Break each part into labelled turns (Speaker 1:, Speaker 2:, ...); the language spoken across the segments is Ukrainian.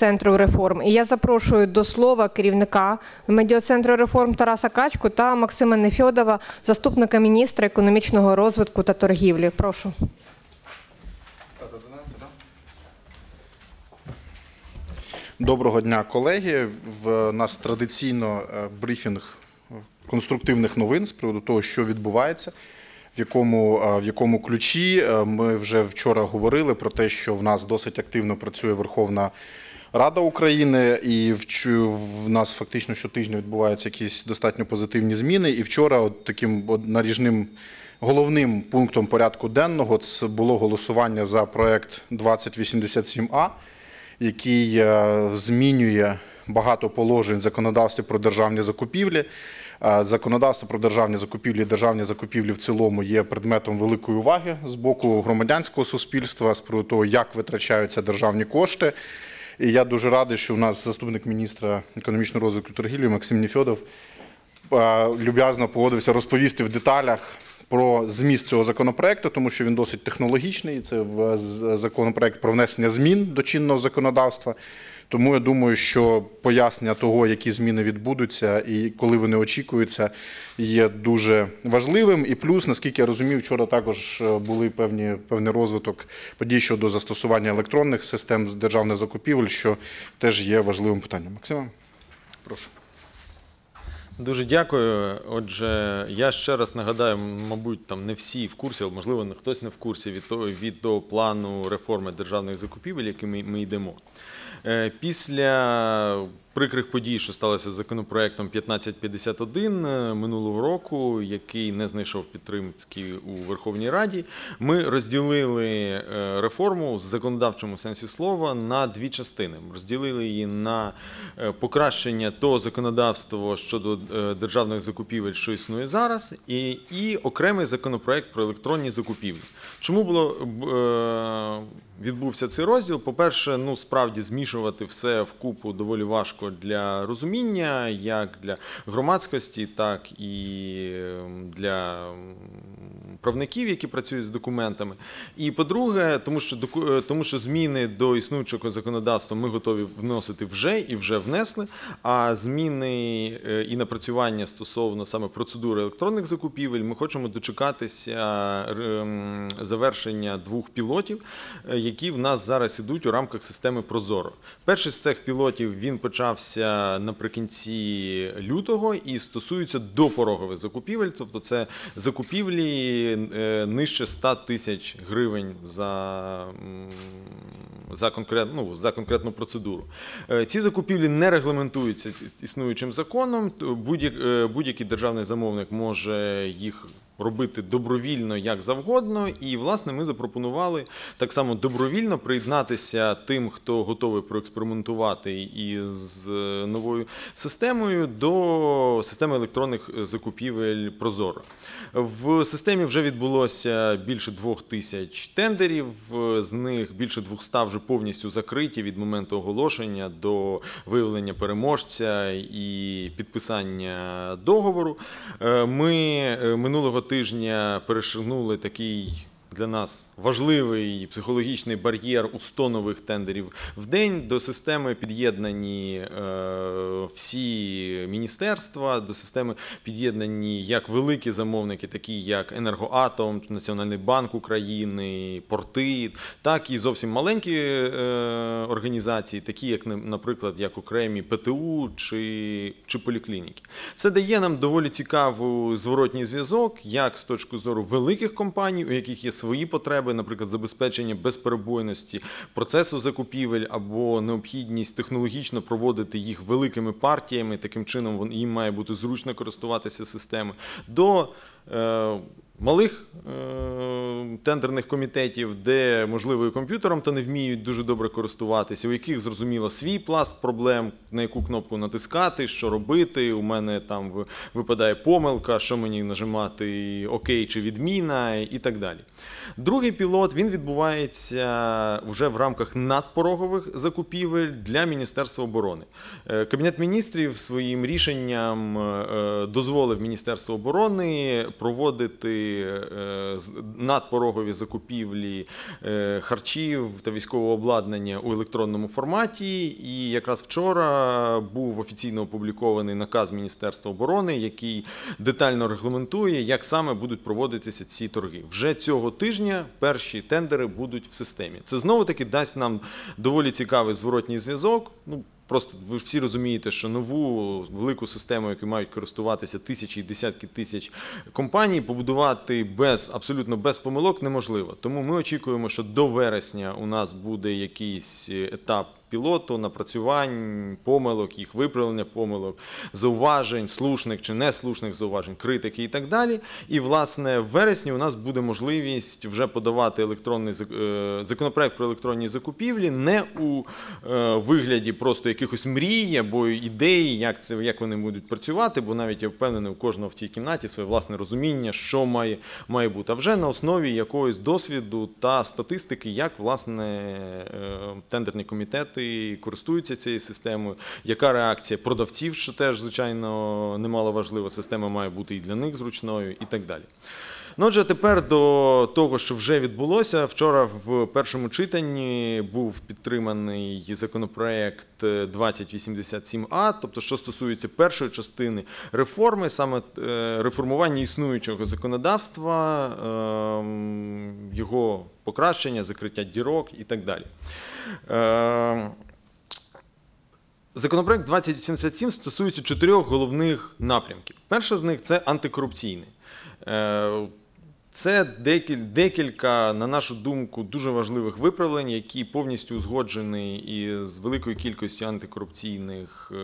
Speaker 1: медіацентру реформ. І я запрошую до слова керівника медіацентру реформ Тараса Качку та Максима Нефьодова, заступника міністра економічного розвитку та торгівлі. Прошу.
Speaker 2: Доброго дня, колеги. В нас традиційно е, брифінг конструктивних новин з приводу того, що відбувається, в якому, е, в якому ключі. Е, Ми вже вчора говорили про те, що в нас досить активно працює Верховна Рада України, і в нас фактично щотижня відбуваються якісь достатньо позитивні зміни. І вчора от таким наріжним головним пунктом порядку денного це було голосування за проект 2087А який е, змінює багато положень в законодавстві про державні закупівлі. Е, Законодавство про державні закупівлі і державні закупівлі в цілому є предметом великої уваги з боку громадянського суспільства з приводу того, як витрачаються державні кошти. І я дуже радий, що у нас заступник міністра економічного розвитку торгівлі Максим Нефьодов люб'язно погодився розповісти в деталях про зміст цього законопроекту, тому що він досить технологічний. Це в- законопроект про внесення змін до чинного законодавства. Тому я думаю, що пояснення того, які зміни відбудуться і коли вони очікуються, є дуже важливим. І плюс, наскільки я розумів, вчора також е, були певні певний розвиток подій щодо застосування електронних систем з державних закупівель, що теж є важливим питанням. Максима, прошу.
Speaker 3: Дуже дякую. Отже, я ще раз нагадаю, мабуть, там не всі в курсі, а можливо, хтось не в курсі від того, від того плану реформи державних закупівель, яким ми, ми йдемо. Е, Після прикрих подій, що сталося з законопроектом 1551 е, минулого року, який не знайшов підтримки у Верховній Раді, ми розділили е, реформу в законодавчому сенсі слова на дві частини. Розділили її на е, покращення того законодавства щодо державних закупівель, що існує зараз, і, і окремий законопроект про електронні закупівлі. Чому було відбувся цей розділ? По-перше, ну справді змішувати все вкупу доволі важко для розуміння, як для громадськості, так і е, для м, правників, які працюють з документами. І по-друге, тому що е, тому що зміни до існуючого законодавства ми готові вносити вже і вже внесли. А зміни е, і напрацювання стосовно саме процедури електронних закупівель, ми хочемо дочекатися завершення двох пілотів, е, які в нас зараз ідуть у рамках системи Прозоро. Перший з цих пілотів він почався наприкінці лютого і стосується допорогових закупівель, тобто це закупівлі е, нижче 100 тисяч гривень за, за, конкрет, ну, за конкретну процедуру. Е, Ці закупівлі не регламентуються існуючим законом. е, Будь-який державний замовник може їх робити добровільно як завгодно. І, власне, ми запропонували так само добровільно приєднатися тим, хто готовий проекспериментувати із е, новою системою до системи електронних закупівель Прозоро. В системі вже відбулося більше двох тисяч тендерів, з них більше 200 вже повністю закриті від моменту оголошення до виявлення переможця і підписання договору. Е, Ми е, минулого тижня перешагнули такий. Для нас важливий психологічний бар'єр у 100 нових тендерів в день. До системи під'єднані е, всі міністерства, до системи під'єднані як великі замовники, такі як Енергоатом, Національний банк України, порти, так і зовсім маленькі е, організації, такі як, наприклад, як окремі ПТУ чи, чи поліклініки. Це дає нам доволі цікавий зворотній зв'язок, як з точки зору великих компаній, у яких є свої потреби, наприклад, забезпечення безперебойності процесу закупівель або необхідність технологічно проводити їх великими партіями. Таким чином їм має бути зручно користуватися системою. До е, малих е, тендерних комітетів, де можливо і комп'ютером та не вміють дуже добре користуватися, у яких зрозуміло свій пласт проблем, на яку кнопку натискати, що робити. У мене там випадає помилка, що мені нажимати ОК чи відміна і так далі. Другий пілот він відбувається вже в рамках надпорогових закупівель для Міністерства оборони. Е, Кабінет міністрів своїм рішенням е, дозволив Міністерству оборони проводити е, з- надпорогові закупівлі е, харчів та військового обладнання у електронному форматі. І якраз вчора був офіційно опублікований наказ Міністерства оборони, який детально регламентує, як саме будуть проводитися ці торги. Вже цього тижня перші тендери будуть в системі. Це знову таки дасть нам доволі цікавий зворотній зв'язок. Ну, Просто ви всі розумієте, що нову велику систему, яку мають користуватися тисячі і десятки тисяч компаній, побудувати без абсолютно без помилок неможливо. Тому ми очікуємо, що до вересня у нас буде якийсь етап пілоту, напрацювань, помилок, їх виправлення помилок, зауважень, слушних чи неслушних зауважень, критики і так далі. І власне в вересні у нас буде можливість вже подавати електронний е, законопроект про електронні закупівлі не у е, вигляді просто якихось мрій або ідей, як це як вони будуть працювати, бо навіть я впевнений, у кожного в цій кімнаті своє власне розуміння, що має, має бути, а вже на основі якогось досвіду та статистики, як власне е, тендерні комітети користуються цією системою, яка реакція продавців, що теж звичайно немало важлива, система має бути і для них зручною, і так далі. Ну, отже, тепер до того, що вже відбулося. Вчора в першому читанні був підтриманий законопроект 2087А, тобто, що стосується першої частини реформи, саме е, реформування існуючого законодавства, ем, його покращення, закриття дірок і так далі. Ем, Законопроект 2087 стосується чотирьох головних напрямків. Перша з них це антикорупційний. Це декіль- декілька, на нашу думку, дуже важливих виправлень, які повністю узгоджені із великою кількістю антикорупційних е,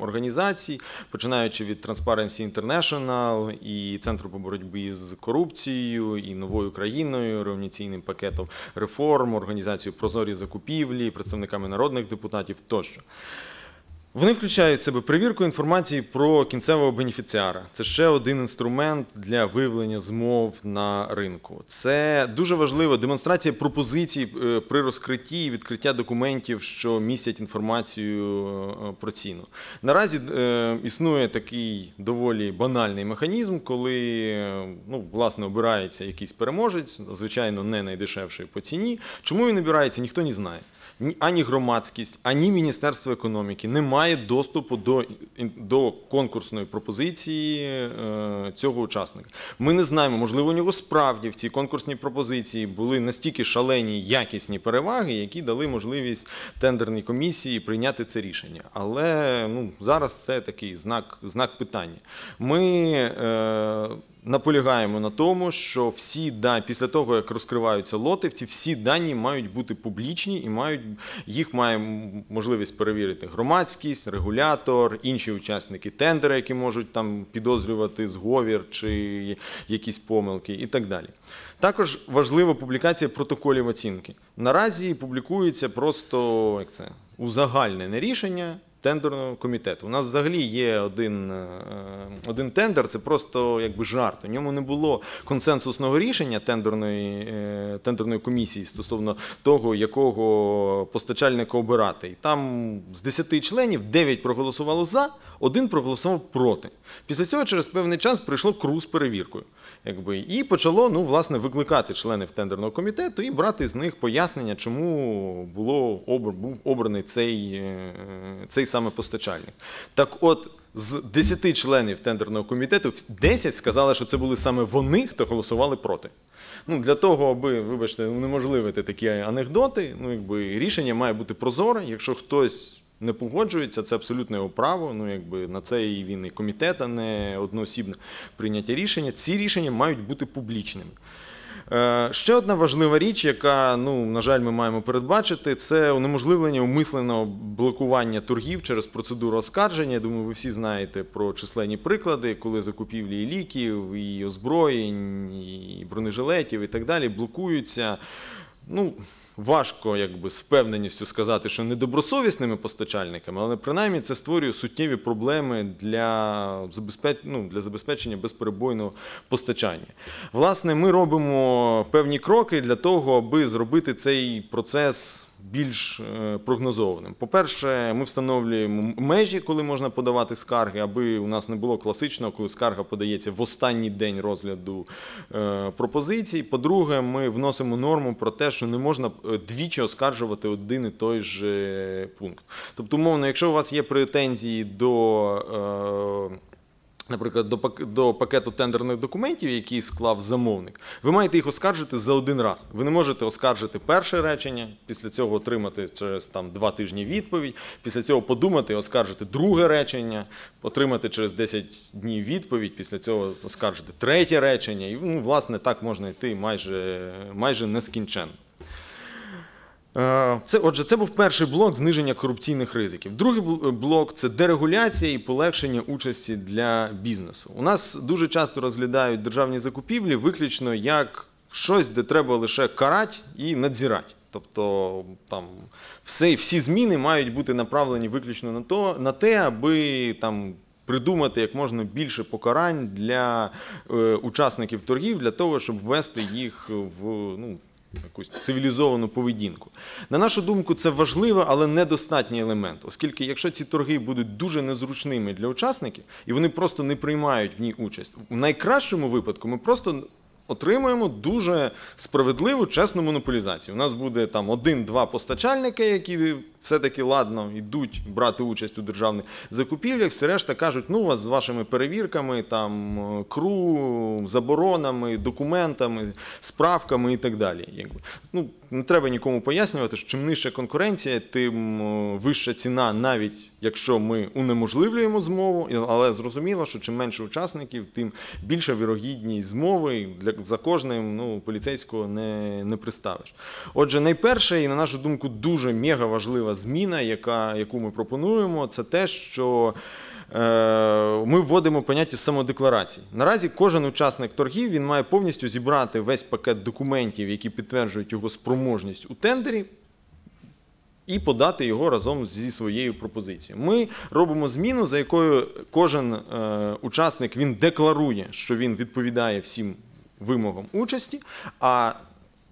Speaker 3: організацій, починаючи від Transparency International і Центру по боротьбі з корупцією, і новою країною, реорганізаційним пакетом реформ, організацією прозорі закупівлі, представниками народних депутатів тощо. Вони включають в себе перевірку інформації про кінцевого бенефіціара. Це ще один інструмент для виявлення змов на ринку. Це дуже важливо демонстрація пропозицій е, при розкритті і відкриття документів, що містять інформацію е, про ціну. Наразі е, існує такий доволі банальний механізм, коли ну, власне обирається якийсь переможець, звичайно, не найдешевший по ціні. Чому він обирається, ніхто не знає. Ні- ані громадськість, ані Міністерство економіки не має доступу до, до конкурсної пропозиції е, цього учасника. Ми не знаємо, можливо, у нього справді в цій конкурсній пропозиції були настільки шалені якісні переваги, які дали можливість тендерній комісії прийняти це рішення. Але ну, зараз це такий знак, знак питання. Ми е, наполягаємо на тому, що всі дані, після того, як розкриваються лоти, ці всі дані мають бути публічні і мають, їх має можливість перевірити громадськість, регулятор, інші учасники тендера, які можуть там підозрювати зговір чи якісь помилки і так далі. Також важлива публікація протоколів оцінки. Наразі публікується просто як це, узагальнене рішення тендерного комітету. У нас взагалі є один, е, один тендер, це просто якби жарт. У ньому не було консенсусного рішення тендерної, е, тендерної комісії стосовно того, якого постачальника обирати. І там з 10 членів 9 проголосувало за, один проголосував проти. Після цього через певний час прийшло КРУ з перевіркою. Якби, і почало ну, власне, викликати членів тендерного комітету і брати з них пояснення, чому було був обраний цей, е, цей саме постачальник. Так от, з 10 членів тендерного комітету 10 сказали, що це були саме вони, хто голосували проти. Ну, для того, аби, вибачте, унеможливити такі анекдоти, ну, якби, рішення має бути прозоре. Якщо хтось не погоджується, це абсолютно його право. Ну, якби на це і він і комітет, а не одноосібне прийняття рішення. Ці рішення мають бути публічними. Е, Ще одна важлива річ, яка, ну, на жаль, ми маємо передбачити, це унеможливлення умисленого блокування торгів через процедуру оскарження. Я думаю, ви всі знаєте про численні приклади, коли закупівлі і ліків, і озброєнь, і бронежилетів і так далі блокуються. Ну, важко якби з впевненістю сказати, що недобросовісними постачальниками, але принаймні це створює суттєві проблеми для, ну, для забезпечення безперебойного постачання. Власне, ми робимо певні кроки для того, аби зробити цей процес більш е, прогнозованим. По-перше, ми встановлюємо межі, коли можна подавати скарги, аби у нас не було класичного, коли скарга подається в останній день розгляду е, пропозицій. По-друге, ми вносимо норму про те, що не можна е, двічі оскаржувати один і той же пункт. Тобто, умовно, якщо у вас є претензії до. Наприклад, до, до пакету тендерних документів, який склав замовник, ви маєте їх оскаржити за один раз. Ви не можете оскаржити перше речення, після цього отримати через там два тижні відповідь, після цього подумати, оскаржити друге речення, отримати через 10 днів відповідь, після цього оскаржити третє речення. І ну, власне так можна йти майже, майже нескінченно. Е, Це, отже, це був перший блок зниження корупційних ризиків. Другий блок це дерегуляція і полегшення участі для бізнесу. У нас дуже часто розглядають державні закупівлі виключно як щось, де треба лише карати і надзирати. Тобто там все, всі зміни мають бути направлені виключно на, то, на те, аби там придумати як можна більше покарань для е, учасників торгів, для того, щоб ввести їх в ну, якусь цивілізовану поведінку. На нашу думку, це важливий, але недостатній елемент, оскільки якщо ці торги будуть дуже незручними для учасників і вони просто не приймають в ній участь, в найкращому випадку ми просто отримуємо дуже справедливу, чесну монополізацію. У нас буде там один-два постачальники, які все-таки ладно йдуть брати участь у державних закупівлях, все решта кажуть, ну вас з вашими перевірками, там е, кру, заборонами, документами, справками і так далі. Якби. Ну, не треба нікому пояснювати, що чим нижча конкуренція, тим е, вища ціна, навіть якщо ми унеможливлюємо змову, але зрозуміло, що чим менше учасників, тим більша вірогідність змови. Для, за кожним ну, поліцейського не, не приставиш. Отже, найперше, і на нашу думку, дуже мега важлива зміна, яка, яку ми пропонуємо, це те, що е, ми вводимо поняття самодекларації. Наразі кожен учасник торгів він має повністю зібрати весь пакет документів, які підтверджують його спроможність у тендері, і подати його разом зі своєю пропозицією. Ми робимо зміну, за якою кожен е, учасник він декларує, що він відповідає всім вимогам участі, а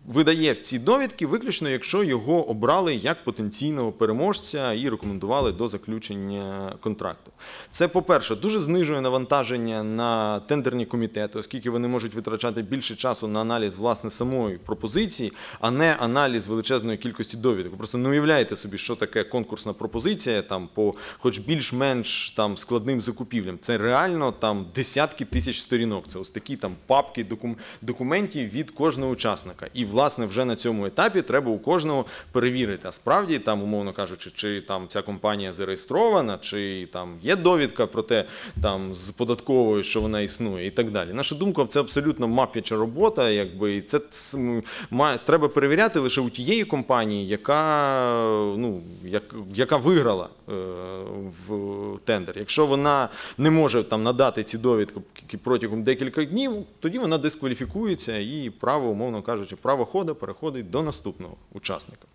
Speaker 3: видає ці довідки виключно, якщо його обрали як потенційного переможця і рекомендували до заключення контракту. Це, по-перше, дуже знижує навантаження на тендерні комітети, оскільки вони можуть витрачати більше часу на аналіз власне самої пропозиції, а не аналіз величезної кількості довідок. Просто не уявляєте собі, що таке конкурсна пропозиція там по хоч більш-менш там складним закупівлям. Це реально там десятки тисяч сторінок. Це ось такі там папки докум- документів від кожного учасника. І власне вже на цьому етапі треба у кожного перевірити. А справді там, умовно кажучи, чи там ця компанія зареєстрована, чи там є довідка про те, там з податковою, що вона існує, і так далі. Наша думка, це абсолютно мап'яча робота, якби і це має треба перевіряти лише у тієї компанії, яка ну як, яка виграла е, в тендер. Якщо вона не може там надати ці довідки протягом декілька днів, тоді вона дискваліфікується і право, умовно кажучи, право ходу переходить до наступного учасника.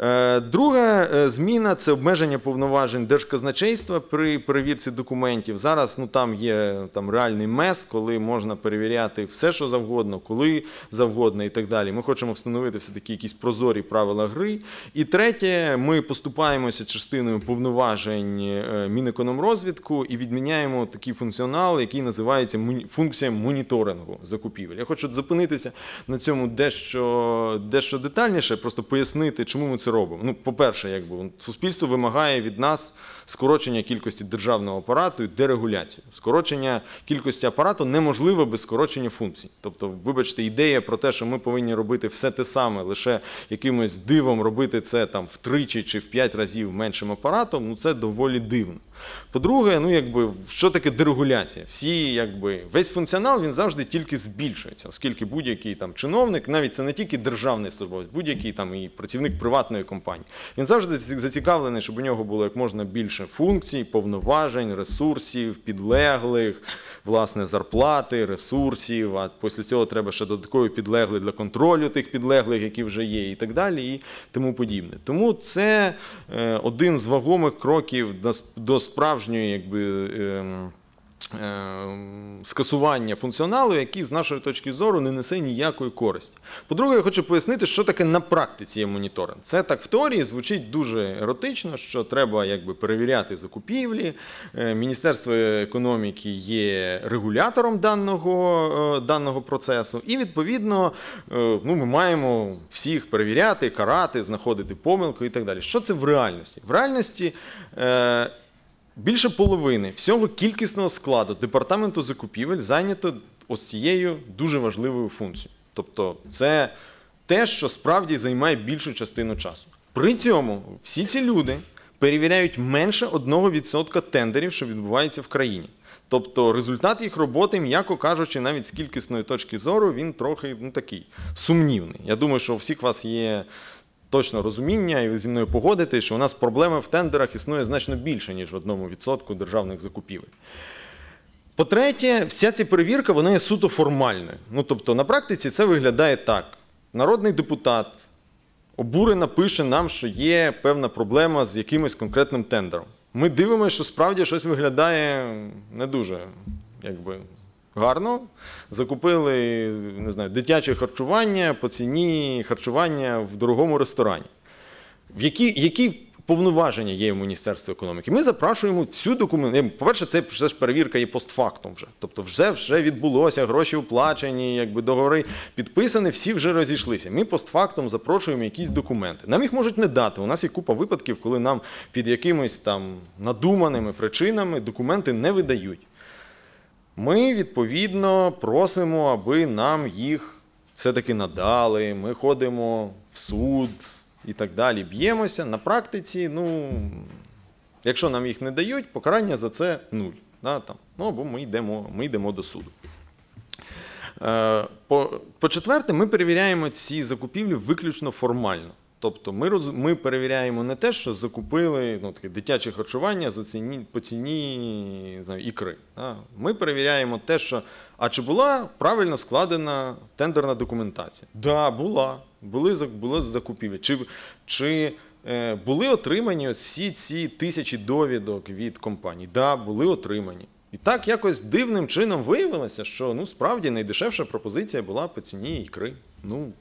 Speaker 3: Е, Друга е, зміна це обмеження повноважень держказначейства при перевірці документів. Зараз ну там є там реальний мес, коли можна перевіряти все, що завгодно, коли завгодно і так далі. Ми хочемо встановити все таки якісь прозорі правила гри. І третє, ми поступаємося частиною повноважень е, Мінекономрозвідку і відміняємо такий функціонал, який називається функція моніторингу закупівель. Я хочу зупинитися на цьому дещо, дещо детальніше, просто пояснити, чому ми це робимо. Ну, по-перше, якби суспільство вимагає від нас скорочення кількості державного апарату і дерегуляцію. Скорочення кількості апарату неможливо без скорочення функцій. Тобто, вибачте, ідея про те, що ми повинні робити все те саме, лише якимось дивом робити це там втричі чи в п'ять разів меншим апаратом, ну це доволі дивно. По-друге, ну якби що таке дерегуляція? Всі, якби весь функціонал він завжди тільки збільшується, оскільки будь-який там чиновник, навіть це не тільки державний службовець, будь-який там і працівник приватної компанії. Він завжди зацікавлений, щоб у нього було як можна більше функцій, повноважень, ресурсів, підлеглих, власне, зарплати, ресурсів. А після цього треба ще додаткові підлегли для контролю тих підлеглих, які вже є, і так далі, і тому подібне. Тому це е, один з вагомих кроків до, справжньої, якби. Е, скасування функціоналу, який з нашої точки зору не несе ніякої користі. По-друге, я хочу пояснити, що таке на практиці є моніторинг. Це так в теорії звучить дуже еротично, що треба якби перевіряти закупівлі. Е, Міністерство економіки є регулятором даного, е, даного процесу, і відповідно ну, ми маємо всіх перевіряти, карати, знаходити помилку і так далі. Що це в реальності? В реальності. Більше половини всього кількісного складу департаменту закупівель зайнято ось цією дуже важливою функцією. Тобто, це те, що справді займає більшу частину часу. При цьому всі ці люди перевіряють менше 1% тендерів, що відбувається в країні. Тобто результат їх роботи, м'яко кажучи, навіть з кількісної точки зору, він трохи ну, такий сумнівний. Я думаю, що у всіх вас є точно розуміння, і ви зі мною погодитесь, що у нас проблеми в тендерах існує значно більше, ніж в одному відсотку державних закупівель. По-третє, вся ця перевірка вона є суто формальною. Ну, тобто, на практиці це виглядає так: народний депутат обурено пише нам, що є певна проблема з якимось конкретним тендером. Ми дивимося, що справді щось виглядає не дуже якби, гарно. Закупили не знаю, дитяче харчування по ціні харчування в дорогому ресторані. В які, які повноваження є у Міністерства економіки? Ми запрошуємо всю документацію. По-перше, це, це ж перевірка є постфактум вже. Тобто, вже, вже відбулося, гроші оплачені, якби договори підписані, всі вже розійшлися. Ми постфактум запрошуємо якісь документи. Нам їх можуть не дати. У нас є купа випадків, коли нам під якимись там надуманими причинами документи не видають. Ми відповідно просимо, аби нам їх все-таки надали. Ми ходимо в суд і так далі. Б'ємося. На практиці, ну, якщо нам їх не дають, покарання за це нуль. Да, там. Ну, або ми йдемо, ми йдемо до суду. Е, По, по-четверте, ми перевіряємо ці закупівлі виключно формально. Тобто ми, роз, ми перевіряємо не те, що закупили ну, таке дитяче харчування за ціні, по ціні не знаю, ікри. Да? Ми перевіряємо те, що а чи була правильно складена тендерна документація? Так, да, була. Були, були закупівлі. Чи, чи е, були отримані ось всі ці тисячі довідок від компаній? Так, да, були отримані. І так якось дивним чином виявилося, що ну, справді найдешевша пропозиція була по ціні ікри. Ну,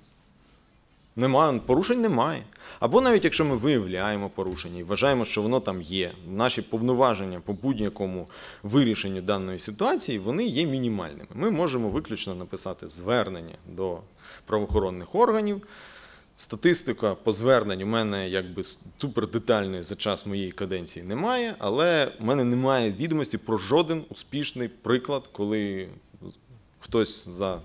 Speaker 3: немає, порушень немає. Або навіть якщо ми виявляємо порушення і вважаємо, що воно там є, наші повноваження по будь-якому вирішенню даної ситуації, вони є мінімальними. Ми можемо виключно написати звернення до правоохоронних органів. Статистика по зверненню у мене якби супер детальної за час моєї каденції немає, але в мене немає відомості про жоден успішний приклад, коли хтось за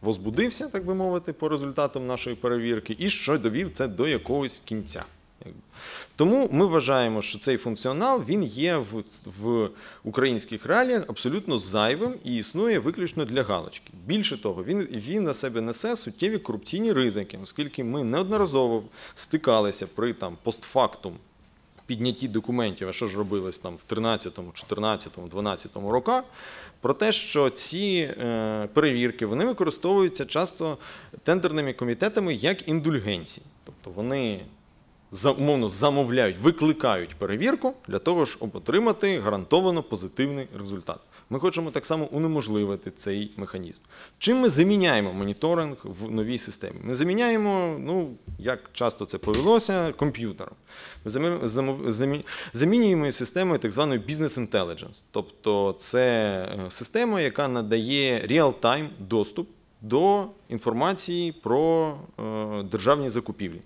Speaker 3: возбудився, так би мовити, по результатам нашої перевірки, і що довів це до якогось кінця. Тому ми вважаємо, що цей функціонал він є в, в українських реаліях абсолютно зайвим і існує виключно для галочки. Більше того, він, він на себе несе суттєві корупційні ризики, оскільки ми неодноразово стикалися при там постфактум піднятті документів, а що ж робилось там в 13, 14, 12 роках, про те, що ці е, перевірки вони використовуються часто тендерними комітетами як індульгенції. Тобто вони умовно замовляють, викликають перевірку для того, щоб отримати гарантовано позитивний результат. Ми хочемо так само унеможливити цей механізм. Чим ми заміняємо моніторинг в новій системі? Ми заміняємо, ну як часто це повелося, комп'ютером. Ми замі- замінюємо системою так званої intelligence. Тобто це е, система, яка надає реал-тайм доступ до інформації про е, державні закупівлі.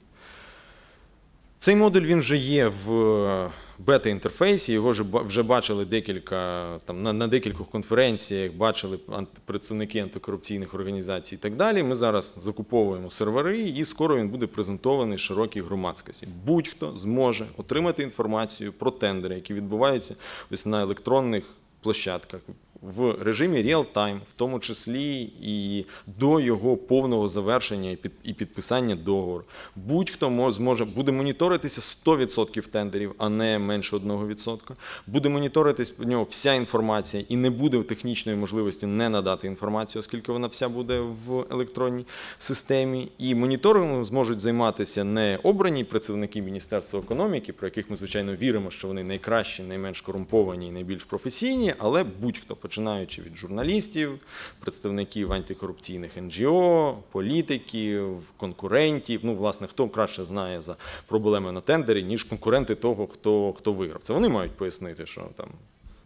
Speaker 3: Цей модуль він вже є в е, бета-інтерфейсі, його вже ба- бачили декілька там на, на декількох конференціях, бачили представники антикорупційних організацій і так далі. Ми зараз закуповуємо сервери, і скоро він буде презентований широкій громадськості. Будь-хто зможе отримати інформацію про тендери, які відбуваються ось на електронних площадках. В режимі реал-тайм, в тому числі і до його повного завершення і підписання договору. Будь-хто зможе буде моніторитися 100% тендерів, а не менше 1%. Буде моніторитись в нього вся інформація і не буде технічної можливості не надати інформацію, оскільки вона вся буде в електронній системі. І моніторингом зможуть займатися не обрані працівники Міністерства економіки, про яких ми звичайно віримо, що вони найкращі, найменш корумповані і найбільш професійні, але будь-хто, починаючи від журналістів, представників антикорупційних НГО, політиків, конкурентів. Ну, власне, хто краще знає за проблеми на тендері, ніж конкуренти того, хто, хто виграв. Це вони мають пояснити, що там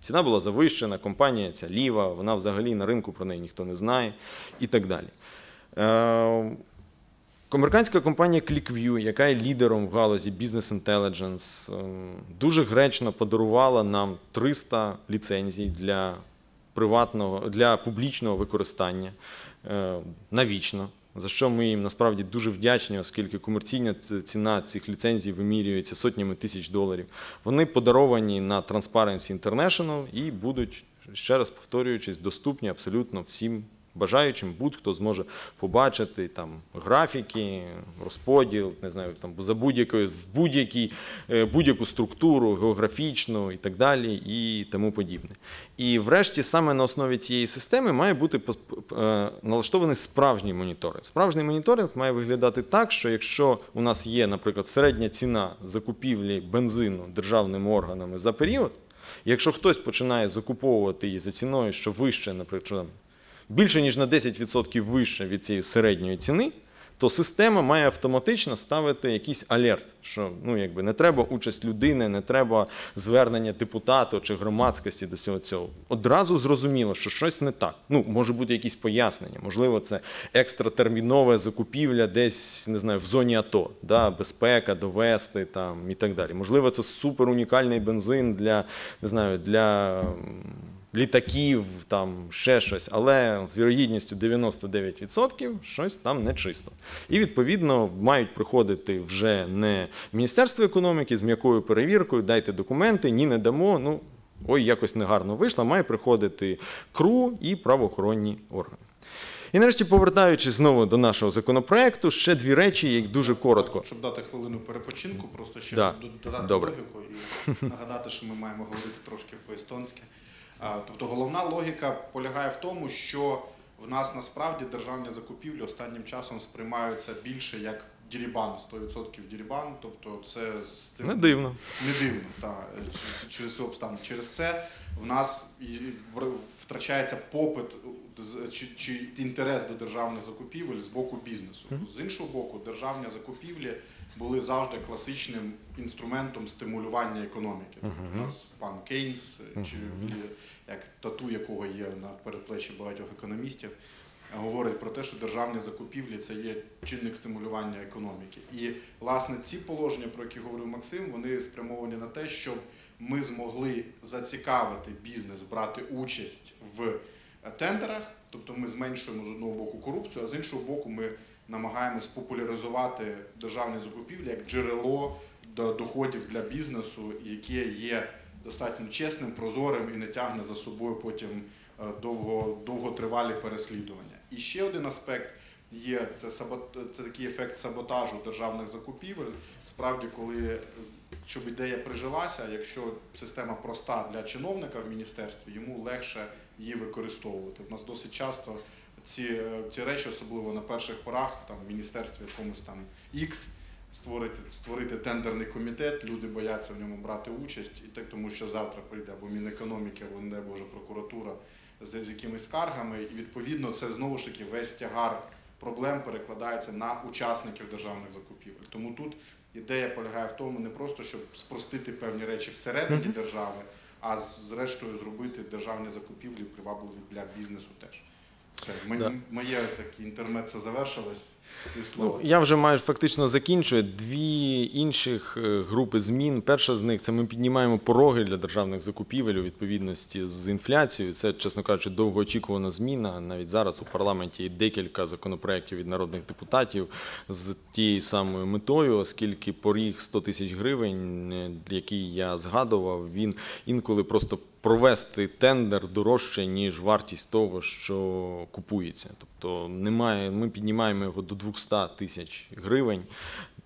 Speaker 3: ціна була завищена, компанія ця ліва, вона взагалі на ринку про неї ніхто не знає і так далі. Е, Американська компанія ClickView, яка є лідером в галузі Business Intelligence, ем, дуже гречно подарувала нам 300 ліцензій для приватного для публічного використання е, навічно. За що ми їм насправді дуже вдячні, оскільки комерційна ціна цих ліцензій вимірюється сотнями тисяч доларів. Вони подаровані на Transparency International і будуть, ще раз повторюючись, доступні абсолютно всім бажаючим, будь-хто зможе побачити там графіки, розподіл, не знаю, там за будь-якою в будь-якій е, будь-яку структуру географічну і так далі, і тому подібне. І врешті саме на основі цієї системи має бути е, налаштований справжній моніторинг. Справжній моніторинг має виглядати так, що якщо у нас є, наприклад, середня ціна закупівлі бензину державними органами за період, якщо хтось починає закуповувати її за ціною, що вище, наприклад, більше ніж на 10% вище від цієї середньої ціни, то система має автоматично ставити якийсь алерт, що ну, якби, не треба участь людини, не треба звернення депутату чи громадськості до цього цього. Одразу зрозуміло, що щось не так. Ну, може бути якісь пояснення, можливо, це екстратермінове закупівля десь, не знаю, в зоні АТО, да, безпека, довести там і так далі. Можливо, це супер унікальний бензин для, не знаю, для літаків, там ще щось, але з вірогідністю 99% щось там нечисто. І відповідно мають приходити вже не Міністерство економіки з м'якою перевіркою, дайте документи, ні, не дамо. Ну ой, якось негарно вийшло. Має приходити КРУ і правоохоронні органи. І нарешті, повертаючись знову до нашого законопроекту, ще дві речі, які дуже коротко.
Speaker 2: Щоб дати хвилину перепочинку, просто ще
Speaker 3: Да.
Speaker 2: додати
Speaker 3: Добре.
Speaker 2: логіку і нагадати, що ми маємо говорити трошки по-естонськи. А, Тобто головна логіка полягає в тому, що в нас насправді державні закупівлі останнім часом сприймаються більше як дірібан, 100% дірібан. Тобто це з цим
Speaker 3: Не дивно.
Speaker 2: не дивно, так, через цю обставину. Через це в нас втрачається попит чи, чи інтерес до державних закупівель з боку бізнесу. З іншого боку, державні закупівлі були завжди класичним інструментом стимулювання економіки. У нас пан Кейнс, чи як тату якого є на передплечі багатьох економістів, говорить про те, що державні закупівлі це є чинник стимулювання економіки. І власне ці положення, про які говорив Максим, вони спрямовані на те, щоб ми змогли зацікавити бізнес брати участь в е, тендерах, тобто ми зменшуємо з одного боку корупцію, а з іншого боку, ми намагаємось популяризувати державні закупівлі як джерело до доходів для бізнесу, яке є достатньо чесним, прозорим і не тягне за собою потім е, довго, довготривалі переслідування. І ще один аспект є це це такий ефект саботажу державних закупівель. Справді, коли е, щоб ідея прижилася, якщо система проста для чиновника в міністерстві, йому легше її використовувати. В нас досить часто ці, е, ці речі, особливо на перших порах, там в міністерстві якомусь там X, створити, створити тендерний комітет, люди бояться в ньому брати участь, і так тому що завтра прийде або Мінекономіки, або не Боже прокуратура з, з якимись скаргами. І відповідно це знову ж таки весь тягар проблем перекладається на учасників державних закупівель. Тому тут ідея полягає в тому, не просто щоб спростити певні речі всередині держави, а зрештою зробити державні закупівлі привабливі для бізнесу теж. Все,
Speaker 3: Да.
Speaker 2: моє таке інтермецо завершилось.
Speaker 3: Ну, я вже майже фактично закінчую. Дві інших е, групи змін. Перша з них це ми піднімаємо пороги для державних закупівель у відповідності з інфляцією. Це, чесно кажучи, довгоочікувана зміна. Навіть зараз у парламенті є декілька законопроєктів від народних депутатів з тією самою метою, оскільки поріг 100 тисяч гривень, е, який я згадував, він інколи просто провести тендер дорожче, ніж вартість того, що купується. Тобто немає, ми піднімаємо його до 200 тисяч гривень.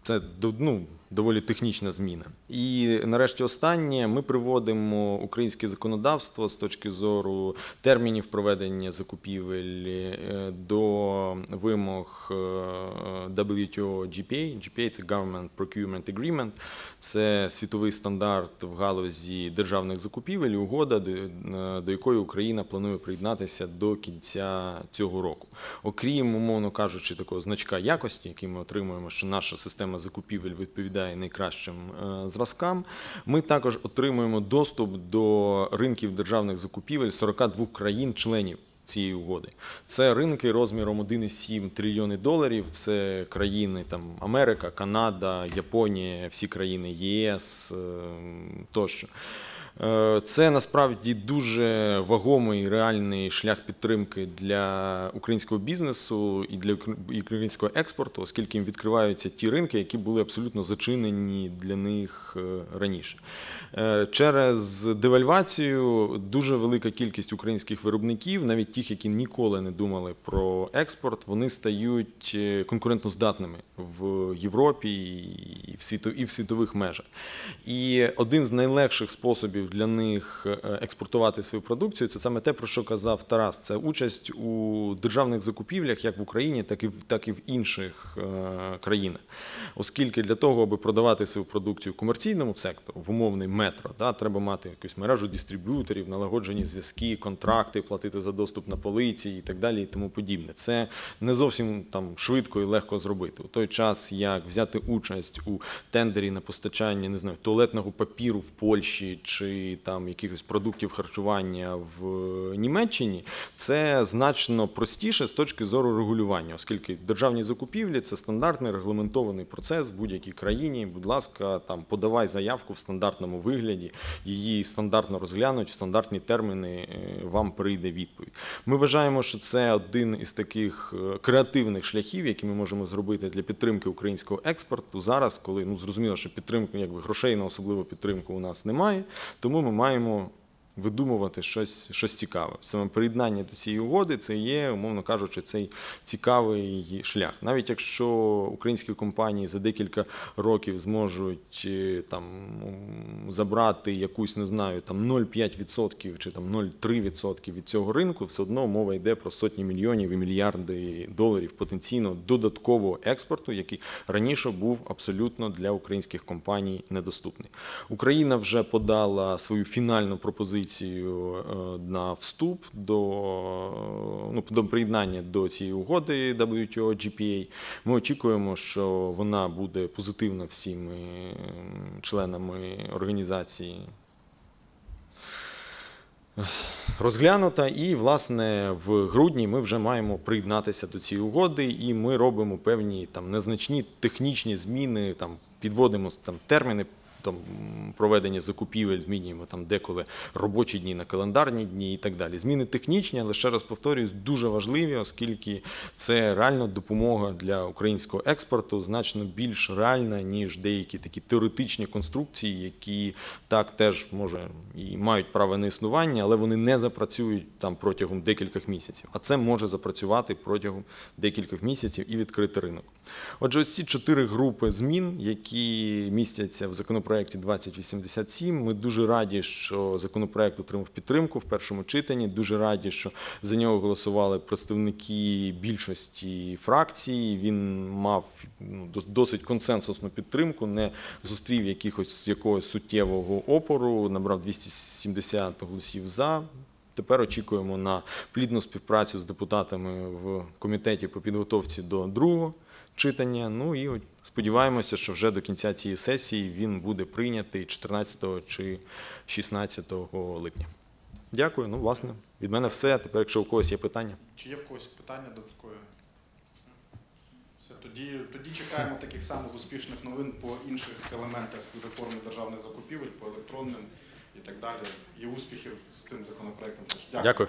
Speaker 3: Це ну, доволі технічна зміна. І нарешті останнє ми приводимо українське законодавство з точки зору термінів проведення закупівель е, до вимог е, WTO GPA. GPA – це Government Procurement Agreement, це світовий стандарт в галузі державних закупівель, угода, е, до якої Україна планує приєднатися до кінця цього року. Окрім, умовно кажучи, такого значка якості, який ми отримуємо, що наша система закупівель відповідає найкращим е, зразкам, ми також отримуємо доступ до ринків державних закупівель 42 країн-членів цієї угоди. Це ринки розміром 1,7 трильйони доларів. Це країни там Америка, Канада, Японія, всі країни ЄС е, тощо. Е, Це насправді дуже вагомий реальний шлях підтримки для українського бізнесу і для українського експорту, оскільки їм відкриваються ті ринки, які були абсолютно зачинені для них е, раніше. Е, Через девальвацію дуже велика кількість українських виробників, навіть тих, які ніколи не думали про експорт, вони стають е, конкурентноздатними в Європі і в світових межах. І один з найлегших способів для них е, експортувати свою продукцію це саме те, про що казав Тарас. Це участь у державних закупівлях як в Україні, так і в так і в інших е, країнах. Оскільки для того, аби продавати свою продукцію комерційному сектору, в умовний метро, да, треба мати якусь мережу дистриб'юторів, налагоджені зв'язки, контракти, платити за доступ на полиці і так далі, і тому подібне. Це не зовсім там швидко і легко зробити. У той час, як взяти участь у тендері на постачання не знаю, туалетного папіру в Польщі чи там якихось продуктів харчування в Німеччині, це значно простіше з точки зору регулювання, оскільки державні закупівлі це стандартний регламентований процес в будь-якій країні. Будь ласка, там подавай заявку в стандартному вигляді, її стандартно розглянуть, в стандартні терміни е, вам прийде відповідь. Ми вважаємо, що це один із таких е, креативних шляхів, які ми можемо зробити для підтримки українського експорту зараз, коли ну зрозуміло, що підтримки, якби грошей на особливу підтримку у нас немає, тому ми маємо. Видумувати щось, щось цікаве. Саме приєднання до цієї угоди це є, умовно кажучи, цей цікавий шлях. Навіть якщо українські компанії за декілька років зможуть е, там забрати якусь, не знаю, там 0,5% чи там 0,3% від цього ринку, все одно мова йде про сотні мільйонів і мільярди доларів потенційно додаткового експорту, який раніше був абсолютно для українських компаній недоступний. Україна вже подала свою фінальну пропозицію е, на вступ до, ну, до приєднання до цієї угоди WTO GPA. Ми очікуємо, що вона буде позитивна всіми ем, членами організації розглянута, і власне в грудні ми вже маємо приєднатися до цієї угоди, і ми робимо певні там незначні технічні зміни, там підводимо там терміни. Там проведення закупівель, змінюємо там деколи робочі дні на календарні дні і так далі. Зміни технічні, але ще раз повторюсь, дуже важливі, оскільки це реально допомога для українського експорту значно більш реальна, ніж деякі такі теоретичні конструкції, які так теж може і мають право на існування, але вони не запрацюють там протягом декількох місяців. А це може запрацювати протягом декількох місяців і відкрити ринок. Отже, ось ці чотири групи змін, які містяться в законопроекті 2087, ми дуже раді, що законопроект отримав підтримку в першому читанні. Дуже раді, що за нього голосували представники більшості фракцій. Він мав ну, досить консенсусну підтримку, не зустрів якихось якогось суттєвого опору, набрав 270 голосів за. Тепер очікуємо на плідну співпрацю з депутатами в комітеті по підготовці до другого читання. Ну і сподіваємося, що вже до кінця цієї сесії він буде прийнятий 14 чи 16 липня. Дякую. Ну, власне, від мене все. Тепер, якщо у когось є питання.
Speaker 2: Чи є в когось питання додаткові? Все, тоді, тоді чекаємо таких самих успішних новин по інших елементах реформи державних закупівель, по електронним і так далі. І успіхів з цим законопроектом. Дякую.
Speaker 3: Дякую.